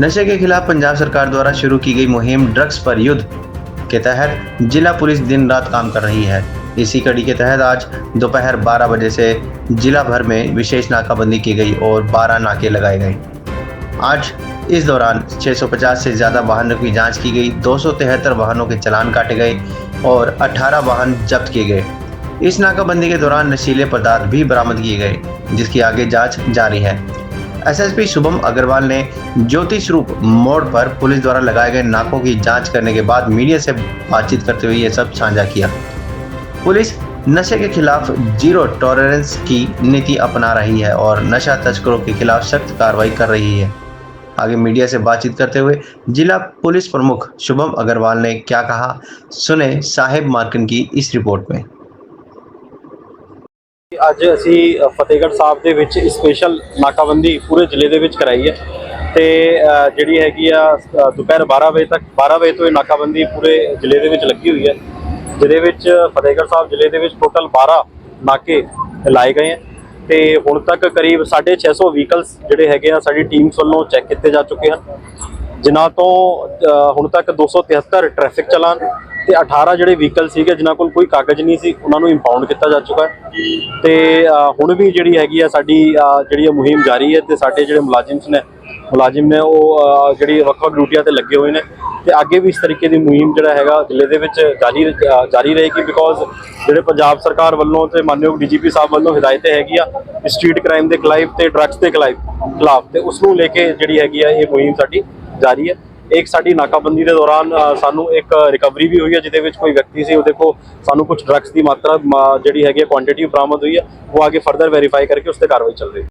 नशे के खिलाफ पंजाब सरकार द्वारा शुरू की गई मुहिम ड्रग्स पर युद्ध के तहत जिला पुलिस दिन रात काम कर रही है। इसी कड़ी के तहत आज दोपहर 12 बजे से जिला भर में विशेष नाकाबंदी की गई और 12 नाके लगाए गए। आज इस दौरान 650 से ज़्यादा वाहनों की जाँच की गई, दो सौ तिहत्तर वाहनों के चालान काटे गए और 18 वाहन जब्त किए गए। इस नाकाबंदी के दौरान नशीले पदार्थ भी बरामद किए गए, जिसकी आगे जाँच जारी है। एसएसपी शुभम अग्रवाल ने ज्योति स्वरूप मोड़ पर पुलिस द्वारा लगाए गए नाकों की जाँच करने के बाद मीडिया से बातचीत करते हुए ये सब साझा किया। पुलिस नशे के खिलाफ ज़ीरो टॉलरेंस की नीति अपना रही है और नशा तस्करों के खिलाफ सख्त कार्रवाई कर रही है। आगे मीडिया से बातचीत करते हुए जिला पुलिस प्रमुख शुभम अग्रवाल ने क्या कहा, सुने साहिब मार्कन की इस रिपोर्ट में। ਅੱਜ ਅਸੀਂ ਫਤਿਹਗੜ੍ਹ ਸਾਹਿਬ ਦੇ ਵਿੱਚ ਸਪੈਸ਼ਲ ਨਾਕਾਬੰਦੀ ਪੂਰੇ ਜ਼ਿਲ੍ਹੇ ਦੇ ਵਿੱਚ ਕਰਾਈ ਹੈ। ਤੇ ਜਿਹੜੀ ਹੈਗੀ ਆ ਦੁਪਹਿਰ 12 ਵਜੇ ਤੱਕ 12 ਵਜੇ ਤੋਂ ਇਹ ਨਾਕਾਬੰਦੀ ਪੂਰੇ ਜ਼ਿਲ੍ਹੇ ਦੇ ਵਿੱਚ ਲੱਗੀ ਹੋਈ ਹੈ। ਜਿਹਦੇ ਵਿੱਚ, ਫਤਿਹਗੜ੍ਹ ਸਾਹਿਬ ਜ਼ਿਲ੍ਹੇ ਦੇ ਵਿੱਚ ਟੋਟਲ 12 ਨਾਕੇ ਲਾਏ ਗਏ ਹੈ। ਤੇ ਹੁਣ ਤੱਕ ਕਰੀਬ 650 ਵਹੀਕਲਸ ਜਿਹੜੇ ਹੈਗੇ ਆ, ਸਾਡੀ ਟੀਮਸ ਵੱਲੋਂ ਚੈੱਕ ਕੀਤੇ ਜਾ ਚੁੱਕੇ ਹਨ। ਜਿਨ੍ਹਾਂ ਤੋਂ ਹੁਣ ਤੱਕ 273 ਟ੍ਰੈਫਿਕ ਚਲਾਨ ਤੇ 18 ਜਿਹੜੇ ਵਹੀਕਲ ਸੀਗੇ, ਜਿਨ੍ਹਾਂ ਕੋਲ ਕੋਈ ਕਾਗਜ਼ ਨਹੀਂ ਸੀ, ਉਹਨਾਂ ਨੂੰ ਇੰਪਾਊਂਡ ਕੀਤਾ ਜਾ ਚੁੱਕਾ ਹੈ। ਤੇ ਹੁਣ ਵੀ ਜਿਹੜੀ ਹੈਗੀ ਆ ਸਾਡੀ ਜਿਹੜੀ ਇਹ ਮੁਹਿੰਮ ਜਾਰੀ ਹੈ ਤੇ ਸਾਡੇ ਜਿਹੜੇ ਮੁਲਾਜ਼ਮ ਨੇ ਮੁਲਾਜ਼ਮ ਨੇ ਉਹ ਜਿਹੜੀ ਵੱਖ-ਵੱਖ ਡਿਊਟੀਆਂ ਤੇ ਲੱਗੇ ਹੋਏ ਨੇ। ਤੇ ਅੱਗੇ ਵੀ ਇਸ ਤਰੀਕੇ ਦੀ ਮੁਹਿੰਮ ਜਿਹੜਾ ਹੈਗਾ ਜ਼ਿਲ੍ਹੇ ਦੇ ਵਿੱਚ ਜਾਰੀ ਜਾਰੀ ਰਹੇਗੀ ਬਿਕੋਜ਼ ਜਿਹੜੇ ਪੰਜਾਬ ਸਰਕਾਰ ਵੱਲੋਂ ਤੇ ਮਾਨਯੋਗ ਡੀਜੀਪੀ ਸਾਹਿਬ ਵੱਲੋਂ ਹਦਾਇਤਾਂ ਹੈਗੀ ਆ ਸਟਰੀਟ ਕ੍ਰਾਈਮ ਦੇ ਖਿਲਾਫ ਤੇ ਡਰੱਗਸ ਦੇ ਖਿਲਾਫ ਖਿਲਾਫ। ਤੇ ਉਸ ਨੂੰ ਲੈ ਕੇ ਜਿਹੜੀ ਹੈਗੀ ਆ ਇਹ ਮੁਹਿੰਮ ਸਾਡੀ ਜਾਰੀ ਹੈ। ਇੱਕ ਸਾਡੀ ਨਾਕਾਬੰਦੀ ਦੇ ਦੌਰਾਨ ਸਾਨੂੰ ਇੱਕ ਰਿਕਵਰੀ ਵੀ ਹੋਈ ਹੈ ਜਿਹਦੇ ਵਿੱਚ ਕੋਈ ਵਿਅਕਤੀ ਸੀ ਉਹਦੇ ਕੋ ਸਾਨੂੰ ਕੁਝ ਡਰੱਗਸ ਦੀ ਮਾਤਰਾ ਮ, ਜਿਹੜੀ ਹੈਗੀ ਕੁਆਂਟੀਟੀ ਬਰਾਮਦ ਹੋਈ ਹੈ ਉਹ ਅੱਗੇ ਫਰਦਰ ਵੈਰੀਫਾਈ ਕਰਕੇ ਉਸ ਤੇ ਕਾਰਵਾਈ ਚੱਲ ਰਹੀ ਹੈ।